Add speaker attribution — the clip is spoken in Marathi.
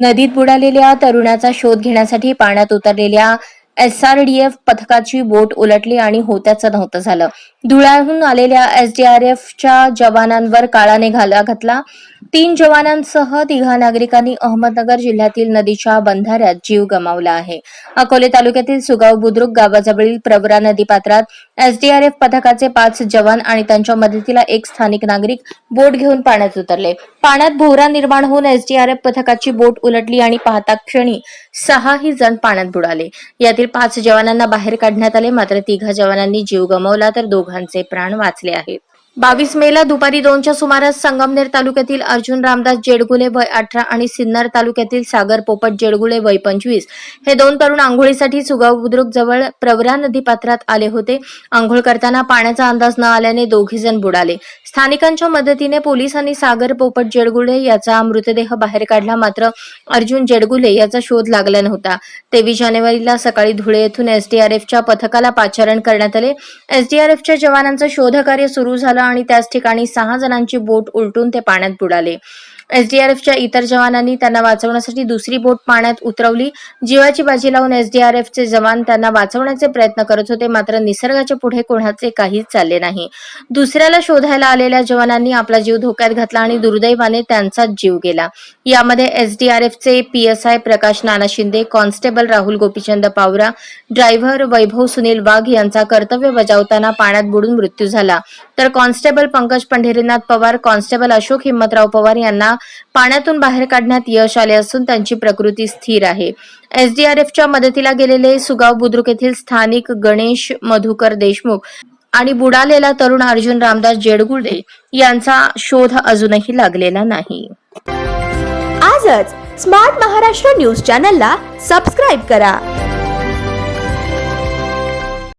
Speaker 1: नदीत बुडालेल्या तरुणाचा शोध घेण्यासाठी पाण्यात उतरलेल्या एसआरडीएफ पथकाची बोट उलटली आणि होत्याचं नव्हतं झालं. धुळ्याहून आलेल्या एसडीआरएफच्या जवानांवर काळाने घाला घातला. तीन जवानांसह तिघा नागरिकांनी अहमदनगर जिल्ह्यातील नदीच्या बंधाऱ्यात जीव गमावला आहे. अकोले तालुक्यातील सुगाव बुद्रुक गावाजवळील प्रवरा नदी पात्रात एसडीआरएफ पथकाचे पाच जवान आणि त्यांच्या मदतीला एक स्थानिक नागरिक बोट घेऊन पाण्यात उतरले. पाण्यात भोवरा निर्माण होऊन एसडीआरएफ पथकाची बोट उलटली आणि पाहता क्षणी सहाही जण पाण्यात बुडाले. यातील पाच जवानांना बाहेर काढण्यात आले मात्र तिघा जवानांनी जीव गमावला तर दोघांचे प्राण वाचले आहेत. बावीस मेला दुपारी दोनच्या सुमारास संगमनेर तालुक्यातील अर्जुन रामदास जेडगुले वय अठरा आणि सिन्नर तालुक्यातील सागर पोपट जेडगुले वय पंचवीस हे दोन तरुण आंघोळीसाठी सुगाव बुद्रुक जवळ प्रवरा नदी पात्रात आले होते. आंघोळ करताना पाण्याचा अंदाज न आल्याने दोघे जण बुडाले. स्थानिकांच्या मदतीने पोलिसांनी सागर पोपट जेडगुले याचा मृतदेह बाहेर काढला. मात्र अर्जुन जेडगुले याचा शोध लागला नव्हता. तेवीस जानेवारीला सकाळी धुळे येथून एसडीआरएफच्या पथकाला पाचारण करण्यात आले. एसडीआरएफच्या जवानांचं शोधकार्य सुरू झालं आणि त्याच ठिकाणी सहा जणांची बोट उलटून ते पाण्यात बुडाले. एसडीआरएफच्या इतर जवानांनी त्यांना वाचवण्यासाठी दुसरी बोट पाण्यात उतरवली. जीवाची बाजी लावून एसडीआरएफचे जवान त्यांना वाचवण्याचे प्रयत्न करत होते मात्र निसर्गाच्या पुढे कोणाचे काहीच चालले नाही. दुसऱ्याला शोधायला आलेल्या जवानांनी आपला जीव धोक्यात घातला आणि दुर्दैवाने त्यांचाच जीव गेला. यामध्ये एसडीआरएफचे PSI Prakash Nana Shinde constable Rahul Gopichand Pawara driver Vaibhav Sunil Wagh यांचा कर्तव्य बजावताना पाण्यात बुडून मृत्यू झाला. तर कॉन्स्टेबल पंकज पंढरीनाथ पवार कॉन्स्टेबल अशोक हिम्मतराव पवार यांना पाण्यातून बाहेर काढण्यात यश आले असून त्यांची प्रकृती स्थिर आहे. एसडीआरएफच्या मदतीला गेलेले सुगाव बुद्रुक येथील स्थानिक गणेश मधुकर देशमुख आणि बुडालेला तरुण अर्जुन रामदास जेडगुडे यांचा शोध अजूनही लागलेला नाही.
Speaker 2: आजच स्मार्ट महाराष्ट्र न्यूज चॅनलला सबस्क्राईब करा.